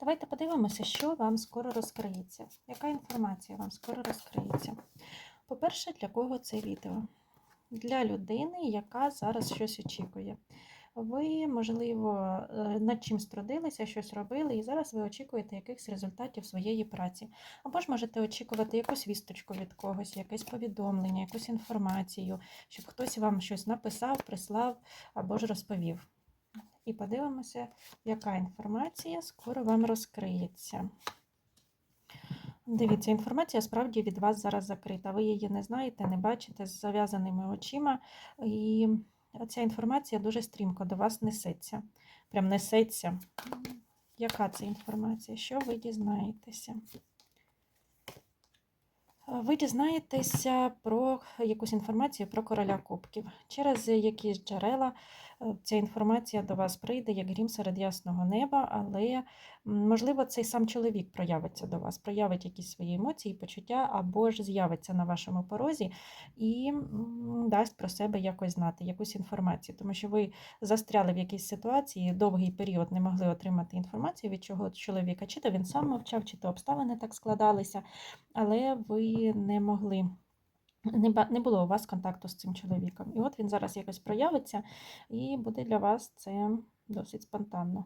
Давайте подивимося, що вам скоро розкриється. Яка інформація вам скоро розкриється? По-перше, для кого це відео? Для людини, яка зараз щось очікує. Ви, можливо, е, над чимсь трудилися, щось робили, і зараз ви очікуєте якихось результатів своєї праці. Або ж можете очікувати якусь вісточку від когось, якесь повідомлення, якусь інформацію, щоб хтось вам щось написав, прислав або ж розповів. І подивимося, яка інформація скоро вам розкриється. Дивіться, інформація справді від вас зараз закрита. Ви її не знаєте, не бачите з зав'язаними очима. І ця інформація дуже стрімко до вас несеться. Прям несеться. Яка це інформація? Що ви дізнаєтеся? Ви дізнаєтеся про якусь інформацію про короля кубків. Через якісь джерела е, ця інформація до вас прийде, як грім серед ясного неба, але можливо цей сам чоловік проявиться до вас, проявить якісь свої емоції, почуття, або ж з'явиться на вашому порозі і дасть про себе якось знати, якусь інформацію, тому що ви застряли в якійсь ситуації, довгий період не могли отримати інформацію від чого чоловіка, чи то він сам мовчав, чи то обставини так складалися але ви не могли. Не було у вас контакту з цим чоловіком. І от він зараз якось проявиться, і буде для вас це досить спонтанно.